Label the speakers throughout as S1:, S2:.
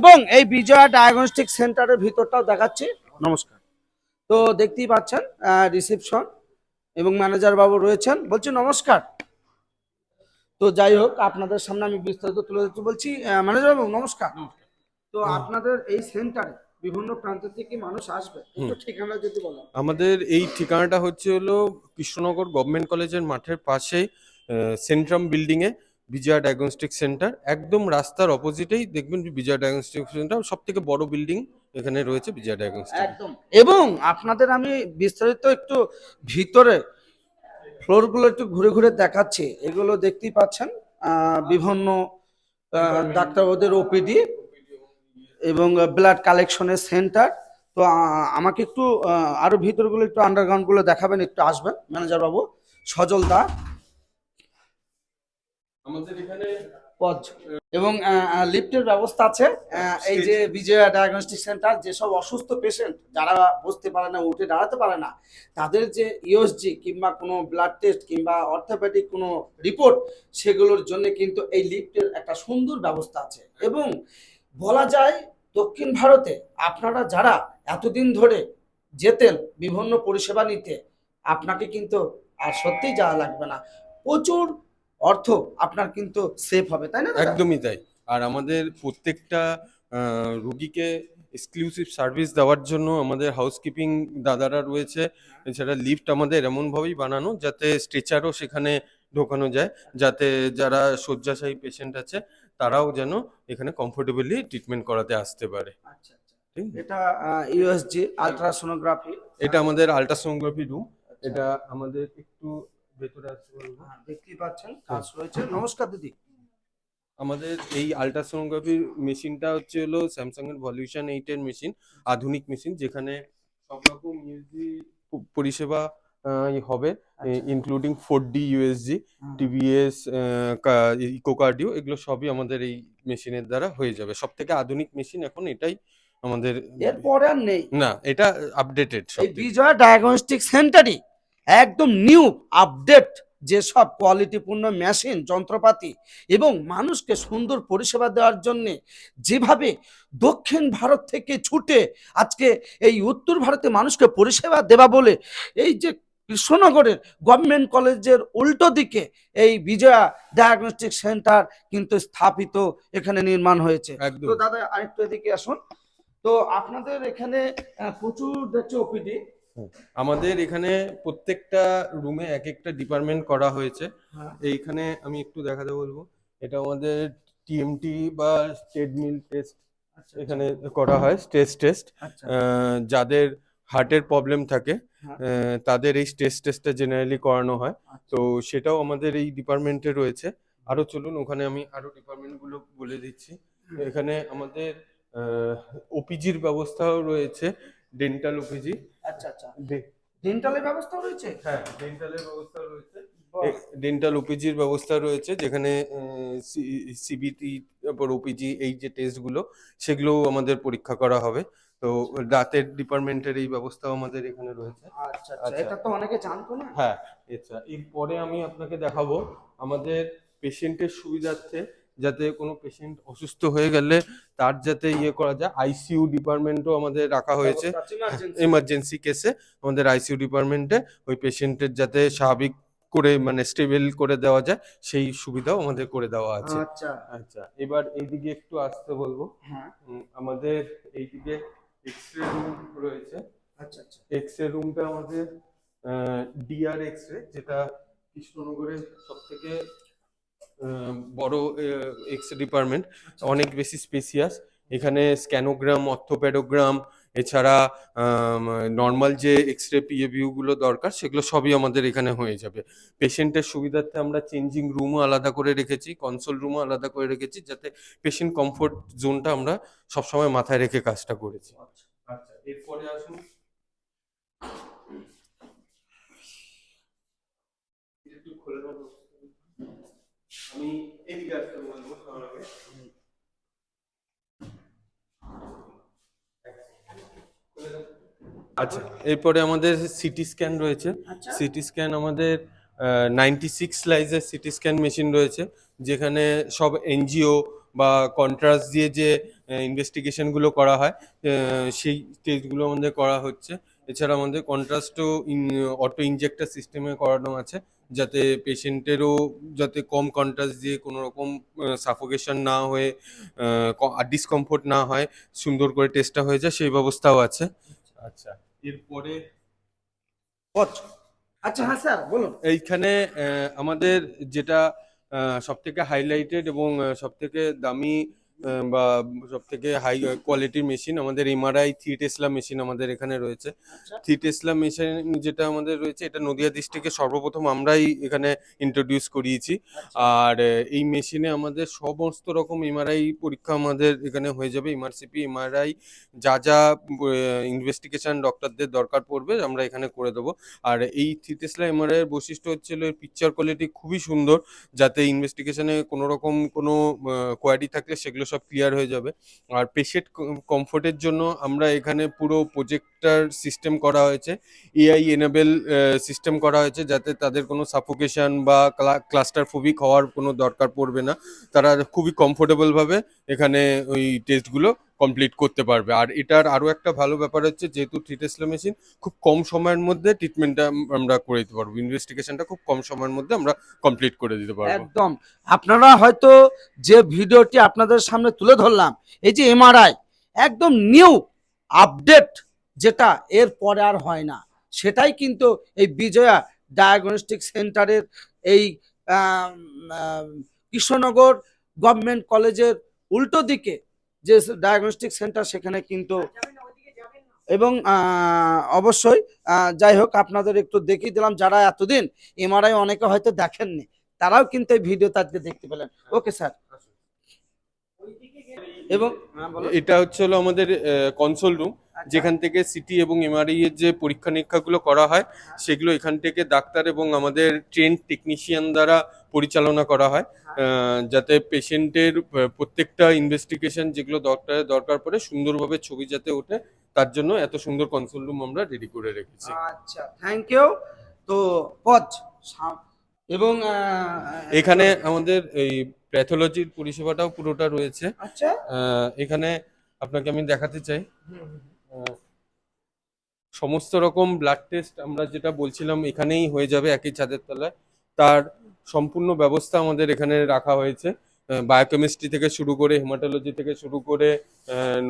S1: এবং এই বিজয়া ডায়াগনস্টিক সেন্টারের ভিতরটাও দেখাচ্ছি। নমস্কার। তো দেখতেই পাচ্ছেন রিসেপশন এবং ম্যানেজার বাবু রয়েছেন। বলছি নমস্কার। তো যাই হোক আপনাদের সামনে আমি বিস্তারিত তুলে ধরতে বলছি। ম্যানেজার বাবু নমস্কার। তো আপনাদের এই সেন্টারে বিভিন্ন প্রান্ত থেকে মানুষ আসবে। একটু ঠিকানা যদি বলেন।
S2: আমাদের এই ঠিকানাটা হচ্ছে হলো কৃষ্ণনগর গভর্নমেন্ট কলেজের মাঠের পাশেই সেন্ট্রাম বিল্ডিং এ বিজয়া ডায়াগনস্টিক সেন্টার একদম রাস্তার অপোজিটেই দেখবেন বিজয়া ডায়াগনস্টিক সেন্টার সব থেকে বড় বিল্ডিং এখানে রয়েছে বিজয়া ডায়াগনস্টিক
S1: একদম। এবং আপনাদের আমি বিস্তারিত একটু ভিতরে ফ্লোরগুলো একটু ঘুরে ঘুরে দেখাচ্ছি। এগুলো দেখতেই পাচ্ছেন বিভিন্ন ডাক্তারবাবুদের ওপিডি এবং ব্লাড কালেকশনের সেন্টার তো আমাকে একটু আরও ভিতরগুলো একটু আন্ডারগ্রাউন্ডগুলো দেখাবেন একটু আসবেন ম্যানেজার বাবু সজল দা।
S2: আমাদের এখানে
S1: পজ এবং লিফটের ব্যবস্থা আছে। এই যে বিজয়া ডায়াগনস্টিক সেন্টার যেসব অসুস্থ পেশেন্ট যারা বসতে পারে না, উঠে দাঁড়াতে পারে না, তাদের যে ইউএসজি কিংবা কোনো ব্লাড টেস্ট কিংবা অর্থোপেডিক কোনো রিপোর্ট সেগুলোর জন্য কিন্তু এই লিফটের একটা সুন্দর ব্যবস্থা আছে। এবং বলা যায়, দক্ষিণ ভারতে আপনারা যারা এতদিন ধরে যেতেন বিভিন্ন পরিষেবা নিতে, আপনাকে কিন্তু আর সত্যিই যাওয়া লাগবে না। প্রচুর অর্থ আপনার কিন্তু সেফ হবে তাই না
S2: একদমই তাই। আর আমাদের প্রত্যেকটা রুগীকে এক্সক্লুসিভ সার্ভিস দেওয়ার জন্য আমাদের হাউসকিপিং দাদারা রয়েছে। এছাড়া লিফট আমাদের এমনভাবেই বানানো যাতে স্ট্রেচারও সেখানে ঢোকানো যায় যাতে যারা শয্যাশায়ী পেশেন্ট আছে তারাও যেন এখানে কমফোর্টেবলি ট্রিটমেন্ট করাতে আসতে পারে।
S1: আচ্ছা আচ্ছা? এটা ইউএসজি আলট্রাসোনোগ্রাফি
S2: এটা আমাদের আল্ট্রাসোনোগ্রাফি রুম এটা আমাদের একটু ভেতরে আসতে বলব
S1: দেখতেই পাচ্ছেন কাজ রয়েছে। নমস্কার দিদি।
S2: আমাদের এই আল্ট্রাসোনোগ্রাফি মেশিনটা হচ্ছে হলো স্যামসাং এর ভলিউশন এইট এর মেশিন আধুনিক মেশিন যেখানে সব রকম ইউএসজি পরিষেবা হবে including four D USG TVS echocardio এগুলো সবই আমাদের এই মেশিনের দ্বারা হয়ে যাবে। সব থেকে আধুনিক মেশিন এখন এটাই আমাদের
S1: এরপরে আর নেই।
S2: না এটা আপডেটেড সব
S1: বিজয় ডায়াগনস্টিক সেন্টারই একদম নিউ আপডেট যেসব কোয়ালিটিপূর্ণ মেশিন যন্ত্রপাতি এবং মানুষকে সুন্দর পরিষেবা দেওয়ার জন্য যেভাবে দক্ষিণ ভারত থেকে ছুটে আজকে এই উত্তর ভারতে মানুষকে পরিষেবা দেওয়া বলে এই যে কৃষ্ণনগরের গভর্নমেন্ট কলেজের উল্টো দিকে এই বিজয়া ডায়াগনস্টিক সেন্টার কিন্তু স্থাপিত এখানে নির্মাণ হয়েছে। তো দাদা আরেকটু এদিকে আসুন। তো আপনাদের এখানে প্রচুর দেখছি ওপিডি
S2: আমাদের এখানে প্রত্যেকটা রুমে এক একটা ডিপার্টমেন্ট করা হয়েছে।
S1: হ্যাঁ।
S2: এইখানে আমি একটু দেখাতে বলব এটা আমাদের টিএমটি বা ট্রেডমিল টেস্ট এখানে করা হয় স্ট্রেস টেস্ট
S1: আচ্ছা।
S2: যাদের হার্টের প্রবলেম থাকে
S1: হ্যাঁ।
S2: তাদের এই স্ট্রেস টেস্টটা জেনারেলি করানো হয়। তো সেটাও আমাদের এই ডিপার্টমেন্টে রয়েছে। আরও চলুন ওখানে আমি আরও ডিপার্টমেন্টগুলো বলে দিচ্ছি। এখানে আমাদের ওপিজির ব্যবস্থাও রয়েছে। ডেন্টাল ওপিজি
S1: আচ্ছা আচ্ছা। ডেন্টালের ব্যবস্থা রয়েছে?
S2: হ্যাঁ ডেন্টালের ব্যবস্থা রয়েছে। ডেন্টাল ওপিজির ব্যবস্থা রয়েছে যেখানে সিবিটি তারপর ওপিজি এই যে টেস্টগুলো সেগুলো আমাদের পরীক্ষা করা হবে। তো দাঁতের ডিপার্টমেন্টের এই ব্যবস্থাও আমাদের এখানে রয়েছে।
S1: আচ্ছা আচ্ছা।
S2: আচ্ছা।
S1: এটা তো অনেকে জানতো না।
S2: হ্যাঁ আচ্ছা এরপরে আমি আপনাকে দেখাবো আমাদের পেশেন্টের সুবিধার্থে যাতে কোনো পেশেন্ট অসুস্থ হয়ে গেলে তার যাতে ইয়ে করা যায়। আইসিইউ ডিপার্টমেন্টও আমাদের রাখা হয়েছে। এমার্জেন্সি কেসে আমাদের আইসিইউ ডিপার্টমেন্টে ওই পেশেন্টের যাতে স্বাভাবিক করে মানে স্টেবল করে দেওয়া যায় সেই সুবিধাও আমাদের করে দেওয়া আছে।
S1: আচ্ছা।
S2: আচ্ছা এবার এইদিকে একটু আসতে বলব।
S1: হ্যাঁ।
S2: আমাদের এইদিকে এক্স রে রুম রয়েছে।
S1: আচ্ছা আচ্ছা।
S2: এক্স রে রুমটা আমাদের ডিআর এক্স রে যেটা কৃষ্ণনগরের সব থেকে বড় এক্স ডিপার্টমেন্ট অনেক বেশি স্পেসিয়াস এখানে স্ক্যানোগ্রাম অর্থোপ্যাডোগ্রাম এছাড়া নর্মাল যে এক্স রে পিএভিউ গুলো দরকার, সেগুলো সবই আমাদের এখানে হয়ে যাবে। পেশেন্টের সুবিধার্থে আমরা চেঞ্জিং রুমও আলাদা করে রেখেছি কনসোল রুমও আলাদা করে রেখেছি, যাতে পেশেন্ট কমফোর্ট জোনটা আমরা সবসময় মাথায় রেখে কাজটা করেছি। আচ্ছা এরপরে আসুন। আমি এদিকে আসতে বলব সবার আগে। আচ্ছা এরপরে আমাদের সিটি স্ক্যান রয়েছে।
S1: আচ্ছা।
S2: সিটি স্ক্যান আমাদের নাইনটি সিক্স স্লাইজের সিটি স্ক্যান মেশিন রয়েছে যেখানে সব এনজিও বা কন্ট্রাস্ট দিয়ে যে ইনভেস্টিগেশনগুলো করা হয় সেই টেস্টগুলো আমাদের করা হচ্ছে। এছাড়া আমাদের কন্ট্রাস্টও অটো ইনজেক্টর সিস্টেমে করানো আছে। যাতে পেশেন্টেরও যাতে কম কন্ট্রাস্ট দিয়ে কোনো রকম সাফোকেশন না হয়ে ডিসকমফোর্ট না হয় সুন্দর করে টেস্টটা হয়ে যায় সেই ব্যবস্থাও আছে। আচ্ছা এরপরে
S1: আচ্ছা হ্যাঁ স্যার বলুন।
S2: এইখানে আমাদের যেটা সব থেকে হাইলাইটেড এবং সব থেকে দামি আহ, বা সব থেকে হাই কোয়ালিটির মেশিন আমাদের এমআরআই থ্রি টেসলা মেশিন আমাদের এখানে রয়েছে।
S1: আচ্ছা।
S2: থ্রি টেসলা মেশিন যেটা আমাদের রয়েছে এটা নদিয়া ডিস্ট্রিক্টে সর্বপ্রথম আমরাই এখানে ইন্ট্রোডিউস করিয়েছি। আর এই মেশিনে আমাদের সমস্ত রকম এমআরআই পরীক্ষা আমাদের এখানে হয়ে যাবে। এমআরসিপি এমআরআই যা যা ইনভেস্টিগেশন ডক্টরদের দরকার পড়বে আমরা এখানে করে দেবো। আর এই থ্রি টেসলা এমআরআই এর বৈশিষ্ট্য হচ্ছিল এর পিকচার কোয়ালিটি খুবই সুন্দর। যাতে ইনভেস্টিগেশনে কোনো রকম কোনো কোয়ারি থাকলে সেগুলো সব ক্লিয়ার হয়ে যাবে। আর পেশেন্ট কমফোর্টের জন্য আমরা এখানে পুরো প্রজেক্টার সিস্টেম করা হয়েছে। এআই এনেবেল সিস্টেম করা হয়েছে যাতে তাদের কোনো সাফোকেশন বা ক্লাস্টার ফোবিক হওয়ার কোনো দরকার পড়বে না। তারা খুবই কমফোর্টেবলভাবে এখানে ওই টেস্টগুলো কমপ্লিট করতে পারবে। আর এটার আরও একটা ভালো ব্যাপার হচ্ছে, যেহেতু ট্রিটেসলা মেশিন খুব কম সময়ের মধ্যে ট্রিটমেন্টটা আমরা করে দিতে পারব। ইনভেস্টিগেশনটা খুব কম সময়ের মধ্যে আমরা কমপ্লিট করে দিতে পারব।
S1: একদম। আপনারা হয়তো যে ভিডিওটি আপনাদের সামনে তুলে ধরলাম, এই যে এমআরআই একদম নিউ আপডেট যেটা এর পরে আর হয় না। সেটাই কিন্তু এই বিজয়া ডায়াগনস্টিক সেন্টারের এই কৃষ্ণনগর গভর্নমেন্ট কলেজের উল্টো দিকে যে ডায়াগনস্টিক সেন্টার সেখানে কিন্তু এবং অবশ্যই যাই হোক আপনাদের একটু দেখিয়ে দিলাম যারা এতদিন এমআরআই অনেকে হয়তো দেখেননি তারাও কিন্তু এই ভিডিও আজকে দেখতে পেলেন। ওকে স্যার এবং হ্যাঁ,
S2: এটা হচ্ছে হলো আমাদের কনসোল রুম যেখান থেকে সিটি এবং এমআরআই এর যে পরীক্ষা নিরীক্ষাগুলো করা হয় সেগুলো এখান থেকে ডাক্তার এবং আমাদের ট্রেন টেকনিশিয়ান দ্বারা পরিচালনা করা হয়। যাতে পেশেন্টের প্রত্যেকটা ইনভেস্টিগেশন যেগুলো ডক্টরের দরকার পড়ে সুন্দরভাবে ছবি যাতে ওঠে তার জন্য এত সুন্দর কনসোল রুম আমরা রেডি করে রেখেছি।
S1: আচ্ছা থ্যাংক ইউ তো পজ এবং
S2: এখানে আমাদের এই প্যাথোলজির পরিষেবাটাও পুরোটা রয়েছে।
S1: আচ্ছা।
S2: এখানে আপনাকে আমি দেখাতে চাই। সমস্ত রকম ব্লাড টেস্ট আমরা যেটা বলছিলাম এখানেই হয়ে যাবে একই ছাদের তলায়। তার সম্পূর্ণ ব্যবস্থা আমাদের এখানে রাখা হয়েছে। বায়োকেমিস্ট্রি থেকে শুরু করে হেমাটোলজি থেকে শুরু করে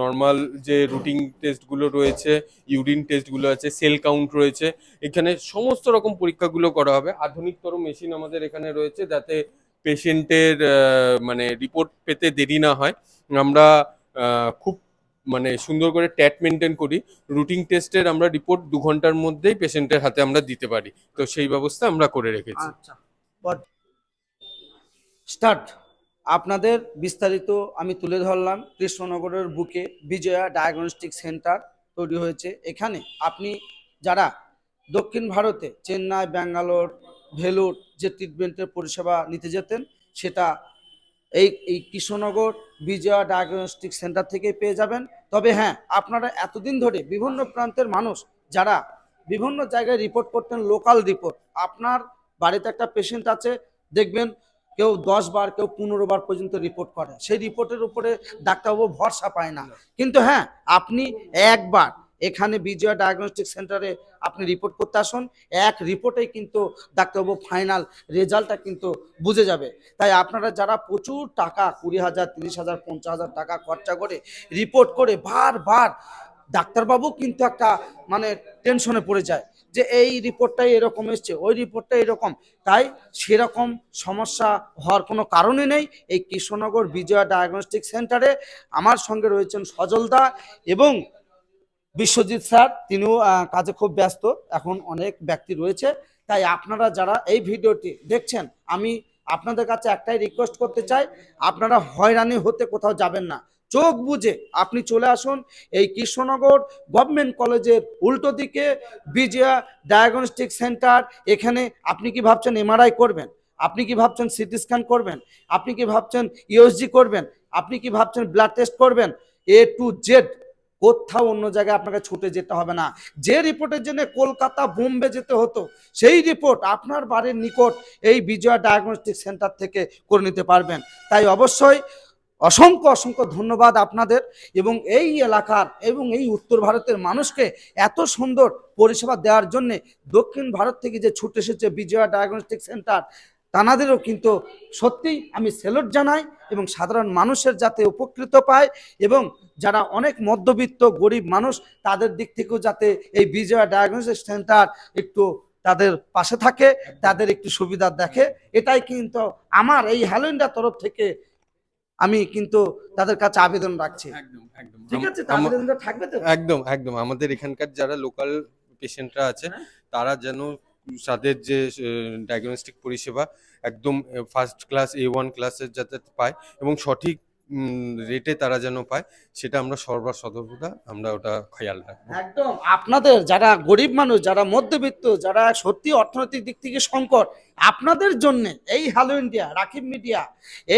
S2: নর্মাল যে রুটিন টেস্টগুলো রয়েছে ইউরিন টেস্টগুলো আছে সেল কাউন্ট রয়েছে, এখানে সমস্ত রকম পরীক্ষাগুলো করা হবে। আধুনিকতর মেশিন আমাদের এখানে রয়েছে যাতে পেশেন্টের মানে রিপোর্ট পেতে দেরি না হয়। আমরা খুব মানে সুন্দর করে ট্যাট মেনটেন করি। রুটিন টেস্টের আমরা রিপোর্ট দু ঘণ্টার মধ্যেই পেশেন্টের হাতে আমরা দিতে পারি। তো সেই ব্যবস্থা আমরা করে রেখেছি।
S1: আচ্ছা। স্টার্ট। আপনাদের বিস্তারিত আমি তুলে ধরলাম। কৃষ্ণনগরের বুকে বিজয়া ডায়াগনস্টিক সেন্টার তৈরি হয়েছে। এখানে আপনি যারা দক্ষিণ ভারতে চেন্নাই, ব্যাঙ্গালোর, ভেলোর যে ট্রিটমেন্টের পরিষেবা নিতে যেতেন, সেটা এই এই কৃষ্ণনগর বিজয়া ডায়াগনস্টিক সেন্টার থেকে পেয়ে যাবেন। তবে হ্যাঁ আপনারা এতদিন ধরে বিভিন্ন প্রান্তের মানুষ যারা বিভিন্ন জায়গায় রিপোর্ট করতেন লোকাল রিপোর্ট আপনার বাড়িতে একটা পেশেন্ট আছে, দেখবেন কেউ দশ বার, কেউ পনেরো বার পর্যন্ত রিপোর্ট করে। সেই রিপোর্টের উপরে ডাক্তারবাবু ভরসা পায় না। কিন্তু হ্যাঁ আপনি একবার এখানে বিজয়া ডায়াগনস্টিক সেন্টারে আপনি রিপোর্ট করতে আসুন। এক রিপোর্টেই কিন্তু ডাক্তারবাবু ফাইনাল রেজাল্টটা কিন্তু বুঝে যাবে। তাই আপনারা যারা প্রচুর টাকা, কুড়ি হাজার, তিরিশ হাজার, পঞ্চাশ হাজার টাকা খরচা করে রিপোর্ট করে বারবার ডাক্তারবাবু কিন্তু একটা মানে টেনশনে পড়ে যায় যে এই রিপোর্টটাই এরকম এসছে, ওই রিপোর্টটা এরকম। তাই সেরকম সমস্যা হওয়ার কোনো কারণে নেই। এই কৃষ্ণনগর বিজয়া ডায়াগনস্টিক সেন্টারে আমার সঙ্গে রয়েছেন সজলদা এবং বিশ্বজিৎ স্যার, তিনিও কাজে খুব ব্যস্ত, এখন অনেক ব্যক্তি রয়েছে। তাই আপনারা যারা এই ভিডিওটি দেখছেন, আমি আপনাদের কাছে একটাই রিকোয়েস্ট করতে চাই, আপনারা হয়রানি হতে কোথাও যাবেন না। চোখ বুঝে আপনি চলে আসুন এই কৃষ্ণনগর গভর্নমেন্ট কলেজের উল্টো দিকে, বিজয়া ডায়াগনস্টিক সেন্টার এখানে আপনি কি ভাবছেন এমআরআই করবেন? আপনি কি ভাবছেন সিটি স্ক্যান করবেন? আপনি কি ভাবছেন ইউএসজি করবেন? আপনি কি ভাবছেন ব্লাড টেস্ট করবেন? এ টু জেড কোথাও অন্য জায়গায় আপনাকে ছুটে যেতে হবে না। যে রিপোর্টের জন্য কলকাতা, বোম্বে যেতে হতো, সেই রিপোর্ট আপনার বাড়ির নিকট এই বিজয়া ডায়াগনস্টিক সেন্টার থেকে করে নিতে পারবেন। তাই অবশ্যই অসংখ্য অসংখ্য ধন্যবাদ আপনাদের এবং এই এলাকার এবং এই উত্তর ভারতের মানুষকে এত সুন্দর পরিষেবা দেওয়ার জন্যে দক্ষিণ ভারত থেকে যে ছুটে এসেছে বিজয়া ডায়াগনস্টিক সেন্টার তানাদেরও কিন্তু সত্যিই আমি সেলুট জানাই এবং সাধারণ মানুষের যাতে উপকৃত পায় এবং যারা অনেক মধ্যবিত্ত গরিব মানুষ তাদের দিক থেকেও যাতে এই বিজয়া ডায়াগনস্টিক সেন্টার একটু তাদের পাশে থাকে তাদের একটু সুবিধা দেখে। এটাই কিন্তু আমার এই হ্যালো ইন্ডিয়া তরফ থেকে আমি কিন্তু তাদের কাছে আবেদন রাখছি। ঠিক আছে থাকবে তো?
S2: একদম একদম। আমাদের এখানকার যারা লোকাল পেশেন্টরা আছে
S1: হ্যাঁ।
S2: তারা যেন তাদের যে ডায়াগনস্টিক পরিষেবা একদম ফার্স্ট ক্লাস এ ওয়ান ক্লাসের যাতে পায় এবং সঠিক রেটে তারা যেন পায়, সেটা আমরা সর্বা সতর্কতা আমরা ওটা খেয়াল রাখব।
S1: একদম। আপনাদের যারা গরিব মানুষ, যারা মধ্যবিত্ত, যারা সত্যি অর্থনৈতিক দিক থেকে সংকট, আপনাদের জন্য এই হ্যালো ইন্ডিয়া রাকিব মিডিয়া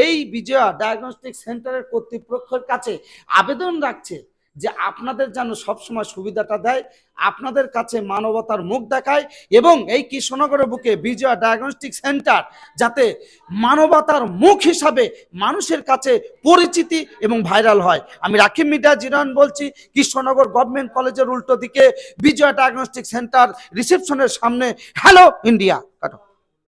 S1: এই বিজয়া ডায়াগনস্টিক সেন্টারের কর্তৃপক্ষের কাছে আবেদন রাখছে। যে আপনাদের যেন সবসময় সুবিধাটা দেয়, আপনাদের কাছে মানবতার মুখ দেখায় এবং এই কৃষ্ণনগরের বুকে বিজয়া ডায়াগনস্টিক সেন্টার যাতে মানবতার মুখ হিসাবে মানুষের কাছে পরিচিতি এবং ভাইরাল হয়। আমি রাকিব মিডিয়া জিরান বলছি, কৃষ্ণনগর গভর্নমেন্ট কলেজের উল্টো দিকে বিজয়া ডায়াগনস্টিক সেন্টার রিসেপশনের সামনে হ্যালো ইন্ডিয়া কাটো।